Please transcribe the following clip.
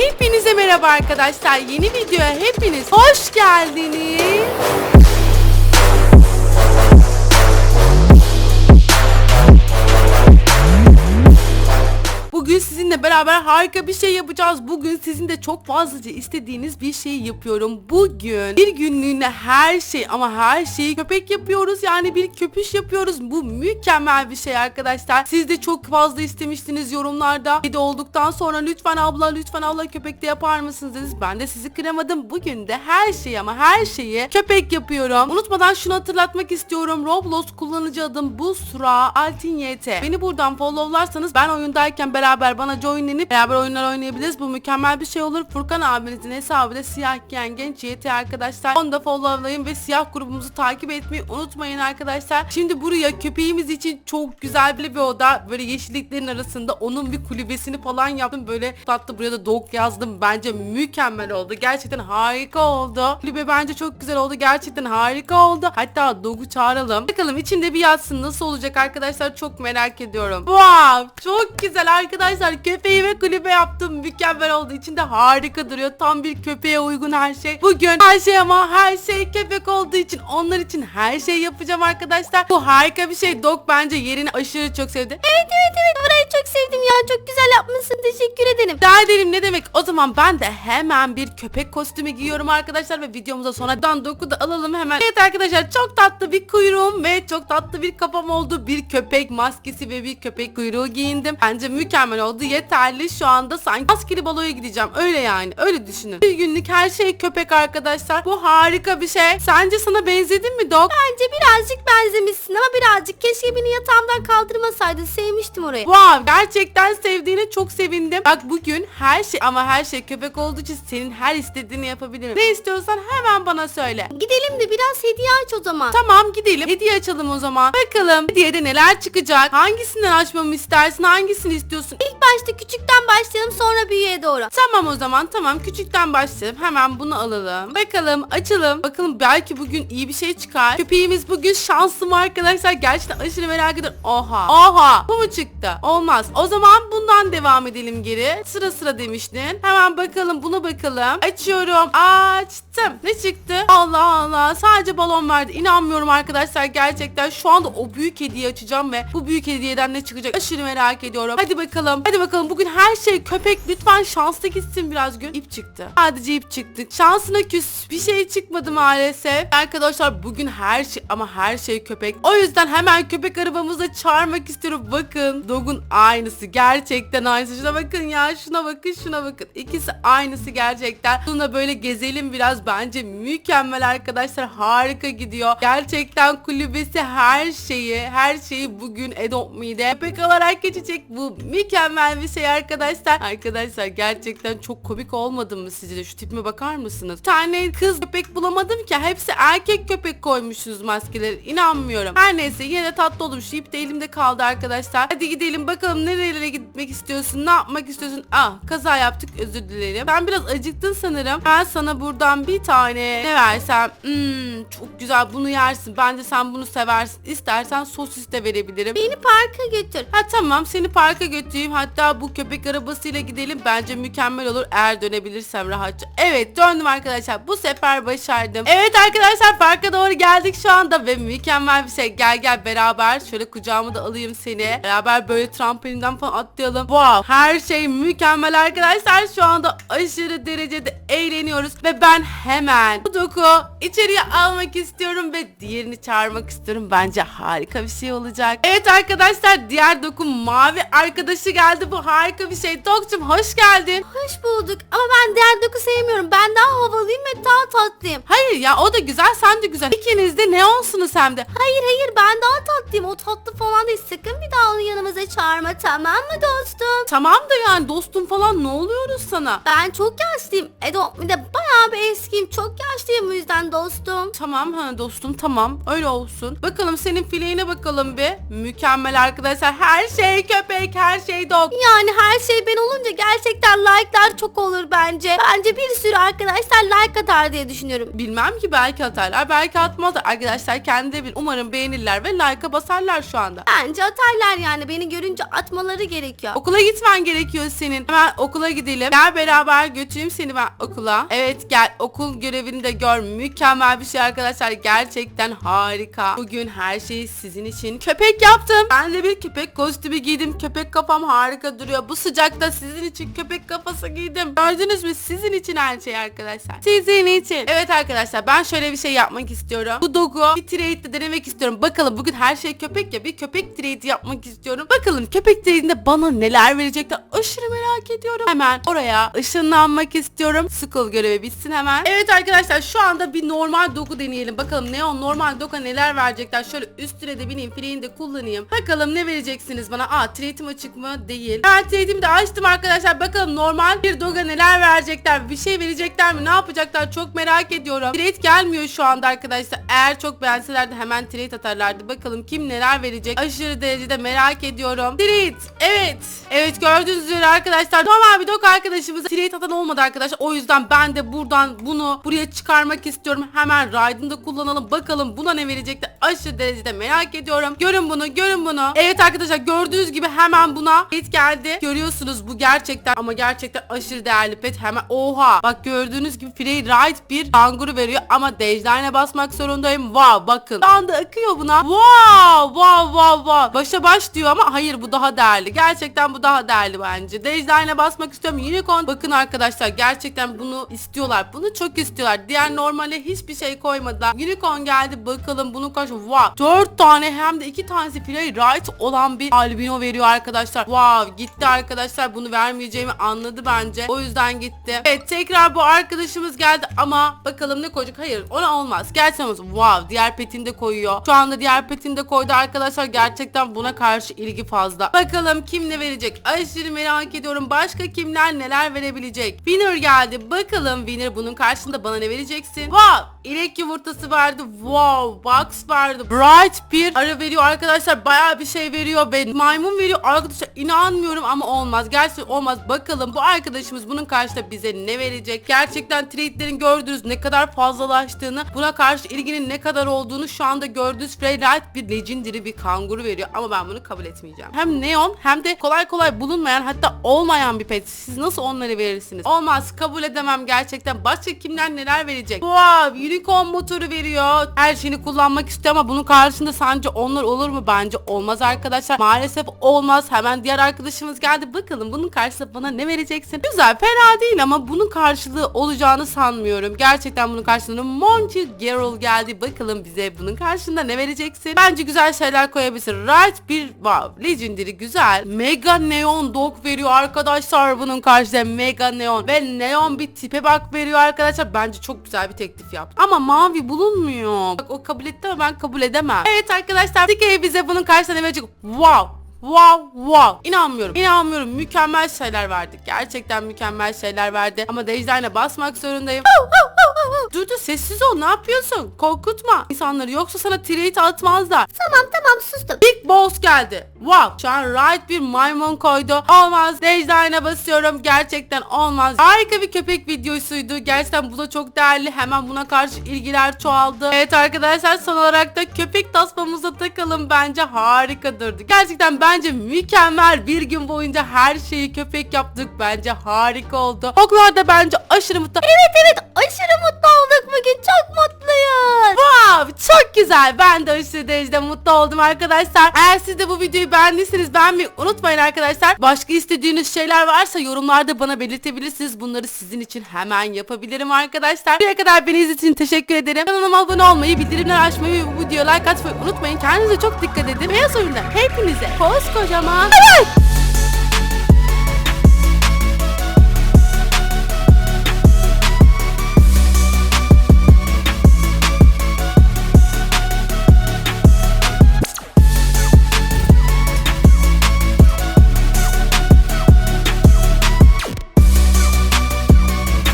Hepinize merhaba arkadaşlar. Yeni videoya hepiniz hoş geldiniz. Bugün sizinle beraber harika bir şey yapacağız. Bugün sizin de çok fazlaca istediğiniz bir şey yapıyorum. Bugün bir günlüğüne her şey ama her şeyi köpek yapıyoruz. Yani bir köpüş yapıyoruz. Bu mükemmel bir şey arkadaşlar. Siz de çok fazla istemiştiniz yorumlarda. Kedi olduktan sonra lütfen abla lütfen abla köpekte yapar mısınız dediniz. Ben de sizi kıramadım. Bugün de her şeyi ama her şeyi köpek yapıyorum. Unutmadan şunu hatırlatmak istiyorum. Roblox kullanıcı adım bu Sura Altin YT. Beni buradan followlarsanız ben oyundayken beraber bana joinlenip beraber oyunlar oynayabiliriz. Bu mükemmel bir şey olur. Furkan abinizin hesabı da siyah giyen genç YT arkadaşlar. Onu da followlayın ve siyah grubumuzu takip etmeyi unutmayın arkadaşlar. Şimdi buraya köpeğimiz için çok güzel bir oda. Böyle yeşilliklerin arasında onun bir kulübesini falan yaptım. Böyle tatlı buraya da dog yazdım. Bence mükemmel oldu. Gerçekten harika oldu. Kulübe bence çok güzel oldu. Gerçekten harika oldu. Hatta dog'u çağıralım. Bakalım içinde bir yatsın. Nasıl olacak arkadaşlar çok merak ediyorum. Wow çok güzel arkadaşlar. Köpeği ve kulübe yaptım. Mükemmel oldu. İçinde harika duruyor. Tam bir köpeğe uygun her şey. Bugün her şey ama her şey köpek olduğu için onlar için her şey yapacağım arkadaşlar. Bu harika bir şey. Dog bence yerini aşırı çok sevdi. Evet evet evet burayı çok sevdim ya çok güzel yapmışsın teşekkür ederim. Rica ederim ne demek. O zaman ben de hemen bir köpek kostümü giyiyorum arkadaşlar ve videomuza sonradan doku da alalım hemen. Evet arkadaşlar çok tatlı bir kuyruğum ve çok tatlı bir kafam oldu. Bir köpek maskesi ve bir köpek kuyruğu giyindim. Bence mükemmel oldu. Yeterli. Şu anda sanki maskeli baloya gideceğim. Öyle yani. Öyle düşünün. Bir günlük her şey köpek arkadaşlar. Bu harika bir şey. Sence sana benzedim mi Dok? Bence birazcık benzemişsin ama birazcık keşke beni yatağımdan kaldırmasaydın sevmiştim orayı. Wow gerçekten sevdiğine çok sevindim. Bak bugün her şey ama her şey köpek olduğu için senin her istediğini yapabilirim. Ne istiyorsan hemen bana söyle. Gidelim de biraz hediye aç o zaman. Tamam gidelim. Hediye açalım o zaman. Bakalım hediyede neler çıkacak? Hangisinden açmamı istersin? Hangisini istiyorsun? İlk başta küçükten başlayalım sonra büyüğe doğru. Tamam o zaman tamam küçükten başlayalım. Hemen bunu alalım. Bakalım açalım. Bakalım belki bugün iyi bir şey çıkar. Köpeğimiz bugün şanslı mı arkadaşlar? Gerçekten aşırı merak ediyorum. Oha. Oha. Bu mu çıktı? Olmaz. O zaman bundan devam edelim geri. Sıra sıra demiştin. Hemen bakalım buna bakalım. Açıyorum. Açtım. Ne çıktı? Allah Allah. Sadece balon verdi. İnanmıyorum arkadaşlar. Gerçekten şu anda o büyük hediye açacağım ve bu büyük hediyeden ne çıkacak? Aşırı merak ediyorum. Hadi bakalım. Hadi bakalım. Bugün her şey köpek. Lütfen şanslı gitsin biraz gün. İp çıktı. Sadece ip çıktı. Şansına küs. Bir şey çıkmadı maalesef. Arkadaşlar bugün her şey ama her şey köpek. O yüzden hemen köpek arabamızla çağırmak istiyorum. Bakın. Dog'un aynısı. Gerçekten aynısı. Şuna bakın ya. Şuna bakın şuna bakın. İkisi aynısı gerçekten. Bununla böyle gezelim biraz. Bence mükemmel arkadaşlar. Harika gidiyor. Gerçekten kulübesi her şeyi her şeyi bugün Adopt Me'de köpek olarak geçecek. Bu mükemmel bir şey arkadaşlar. Arkadaşlar gerçekten çok komik olmadı mı sizce de? Şu tipime bakar mısınız? Bir tane kız köpek bulamadım ki. Hepsi erkek köpek koymuşsunuz maskeleri. İnanmıyorum. Her neyse yine de tatlı olur. Şu ip de elimde kaldı arkadaşlar. Hadi gidelim bakalım nerelere gitmek istiyorsun? Ne yapmak istiyorsun? Ah kaza yaptık özür dilerim. Ben biraz acıktın sanırım. Ben sana buradan bir tane ne versem? Hmm, çok güzel bunu yersin. Bence sen bunu seversin. İstersen sosis de verebilirim. Beni parka götür. Ha tamam seni parka götüreyim. Hatta bu köpek arabasıyla gidelim. Bence mükemmel olur eğer dönebilirsem rahatça. Evet döndüm arkadaşlar. Bu sefer başardım. Evet arkadaşlar parka doğru geldik şu anda ve mükemmel bir şey. Gel gel beraber şöyle kucağıma da alayım seni. Beraber böyle trampolinden falan atlayalım. Wow her şey mükemmel arkadaşlar. Şu anda aşırı derecede eğleniyoruz ve ben hemen bu doku içeriye almak istiyorum ve diğerini çağırmak istiyorum. Bence harika bir şey olacak. Evet arkadaşlar diğer doku mavi arkadaşı geldi. Bu harika bir şey. Dokcum hoş geldin. Hoş bulduk ama ben diğer doku sevmiyorum. Ben daha havalıyım ve daha tatlıyım. Hayır ya o da güzel sen de güzel. İkiniz de ne olsunuz hem de. Hayır hayır ben daha tatlıyım. O tatlı falan değil. Sakın bir daha onu yanımıza çağırma tamam mı dostum? Tamam da yani dostum falan ne oluyoruz sana? Ben çok yaşlıyım. Adopt Me'de bayağı bir eskiyim. Çok yaşlıyım bu yüzden dostum. Tamam ha dostum tamam öyle olsun. Bakalım senin fileğine bakalım bir. Mükemmel arkadaşlar her şey köpek her şey dog. Yani her şey ben olunca gerçekten like'lar çok olur bence. Bence bir sürü arkadaşlar like atar diye düşünüyorum. Bilmem ki belki atarlar belki atmazlar. Arkadaşlar kendi bir umarım beğenirler ve like'a basarlar şu anda. Bence atarlar yani beni görünce atmaları gerekiyor. Okula gitmen gerekiyor senin. Hemen okula gidelim. Gel beraber götüreyim seni ben okula. Evet gel okul görevini de gör. Mükemmel bir şey arkadaşlar. Gerçekten harika. Bugün her şeyi sizin için köpek yaptım. Ben de bir köpek kostümü giydim. Köpek kafam harika duruyor. Bu sıcakta sizin için köpek kafası giydim. Gördünüz mü? Sizin için her şey arkadaşlar. Sizin için. Evet arkadaşlar ben şöyle bir şey yapmak istiyorum. Bu dogu bir trade'de denemek istiyorum. Bakalım bugün her şey köpek ya. Bir köpek trade yapmak istiyorum. Bakalım köpek trade'inde bana neler verecekler. Aşırı merak ediyorum. Hemen oraya ışınlanmak istiyorum. Skull görevi bitsin hemen. Evet arkadaşlar şu anda bir normal dogu deneyelim. Bakalım Neon normal doga neler verecekler. Şöyle üstüne de bineyim. Free'yi de kullanayım. Bakalım ne vereceksiniz bana. Aa trade'im açık mı? Değil. Ben trade'imi de açtım arkadaşlar. Bakalım normal bir doga neler verecekler. Bir şey verecekler mi? Ne yapacaklar? Çok merak ediyorum. Trade gelmiyor şu anda arkadaşlar. Eğer çok beğenselerdi hemen trade atarlardı. Bakalım kim neler verecek. Aşırı derecede merak ediyorum. Trade. Evet. Evet gördüğünüz üzere arkadaşlar. Normal bir dog arkadaşımıza trade atan olmadı arkadaşlar. O yüzden ben de buradan bunu buraya çıkarmak istiyorum. Hemen Raid'ını kullanalım. Bakalım buna ne verecekler. Aşırı derecede merak ediyorum. Görün bunu görün bunu. Evet arkadaşlar gördüğünüz gibi hemen buna pet geldi. Görüyorsunuz bu gerçekten ama gerçekten aşırı değerli pet. Hemen oha. Bak gördüğünüz gibi Free Ride bir kanguru veriyor ama Dejder'ine basmak zorundayım. Wow bakın. Şu anda akıyor buna. Wow wow wow wow. Başa baş diyor ama hayır bu daha değerli. Gerçekten bu daha değerli bence. Dejder'ine basmak istiyorum. Unicorn. Bakın arkadaşlar gerçekten bunu istiyorlar. Bunu çok istiyorlar. Diğer normale hiçbir şey koymadılar. Unicorn geldi bakalım bunun kaç wow. 4 tane hem de 2 tanesi Free Ride olan bir albino veriyor arkadaşlar. Wow gitti arkadaşlar. Bunu vermeyeceğimi anladı bence. O yüzden gitti. Evet tekrar bu arkadaşımız geldi ama bakalım ne koyacak? Hayır ona olmaz. Gerçekten olmaz. Wow diğer petini de koyuyor. Şu anda diğer petini de koydu arkadaşlar. Gerçekten buna karşı ilgi fazla. Bakalım kim ne verecek? Aşırı merak ediyorum. Başka kimler neler verebilecek? Winner geldi. Bakalım Winner bunun karşısında bana ne vereceksin? Wow! İlek yumurtası verdi. Wow! Box verdi. Bright bir ara veriyor arkadaşlar. Bayağı bir şey veriyor. Ben maymun veriyor. Arkadaşlar inanmıyorum ama olmaz. Gerçekten olmaz. Bakalım bu arkadaşımız bunun karşısında bize ne verecek? Gerçekten trade'lerin gördüğünüz ne kadar fazlalaştığını, buna karşı ilginin ne kadar olduğunu şu anda gördüğünüz Freyrite bir legendary bir kanguru veriyor. Ama ben bunu kabul etmeyeceğim. Hem neon hem de kolay kolay bulunmayan hatta olmayan bir pet. Siz nasıl onları verirsiniz? Olmaz. Kabul edemem gerçekten. Başka kimler neler verecek? Wow! Unicorn motoru veriyor. Her şeyini kullanmak istiyor ama bunun karşısında sence onlar olur mu? Bence olmaz arkadaşlar. Maalesef olmaz. Hemen diğer arkadaşımız geldi. Bakalım bunun karşısında bana ne vereceksin? Güzel fena değil ama bunun karşılığı olacağını sanmıyorum. Gerçekten bunun karşılığında Monty Geralt geldi. Bakalım bize bunun karşında ne vereceksin? Bence güzel şeyler koyabilirsin. Right bir wow, legendary güzel. Mega Neon Dog veriyor arkadaşlar bunun karşısında Mega Neon ve Neon bir tipe bak veriyor arkadaşlar. Bence çok güzel bir teklif yaptı. Ama mavi bulunmuyor. Bak o kabul etti ama ben kabul edemem. Evet arkadaşlar Dikey bize bunun karşısında ne verecek? Wow Wow wow inanmıyorum inanmıyorum mükemmel şeyler verdi gerçekten mükemmel şeyler verdi ama Dejder'ine basmak zorundayım dur dur sessiz ol ne yapıyorsun korkutma insanları yoksa sana trade atmazlar Tamam tamam sustum. Big Boss geldi. Wow. Şu an right bir maymun koydu. Olmaz. Dejder'ine basıyorum. Gerçekten olmaz. Harika bir köpek videosuydu. Gerçekten bu da çok değerli. Hemen buna karşı ilgiler çoğaldı. Evet arkadaşlar son olarak da köpek tasmamıza takalım. Bence harika durdu. Gerçekten bence mükemmel bir gün boyunca her şeyi köpek yaptık. Bence harika oldu. Oklar da bence aşırı mutlu. Evet evet aşırı mutlu olduk bugün. Çok mutluyuz. Wow çok güzel. Ben de aşırı derecede mutlu oldum arkadaşlar. Eğer siz de bu videoyu beğendiyseniz beğenmeyi unutmayın arkadaşlar. Başka istediğiniz şeyler varsa yorumlarda bana belirtebilirsiniz. Bunları sizin için hemen yapabilirim arkadaşlar. Buraya kadar beni izlediğiniz için teşekkür ederim. Kanalıma abone olmayı, bildirimler açmayı ve bu videoya like atmayı unutmayın. Kendinize çok dikkat edin. Beyaz oyunda hepinize koskocaman... Evet.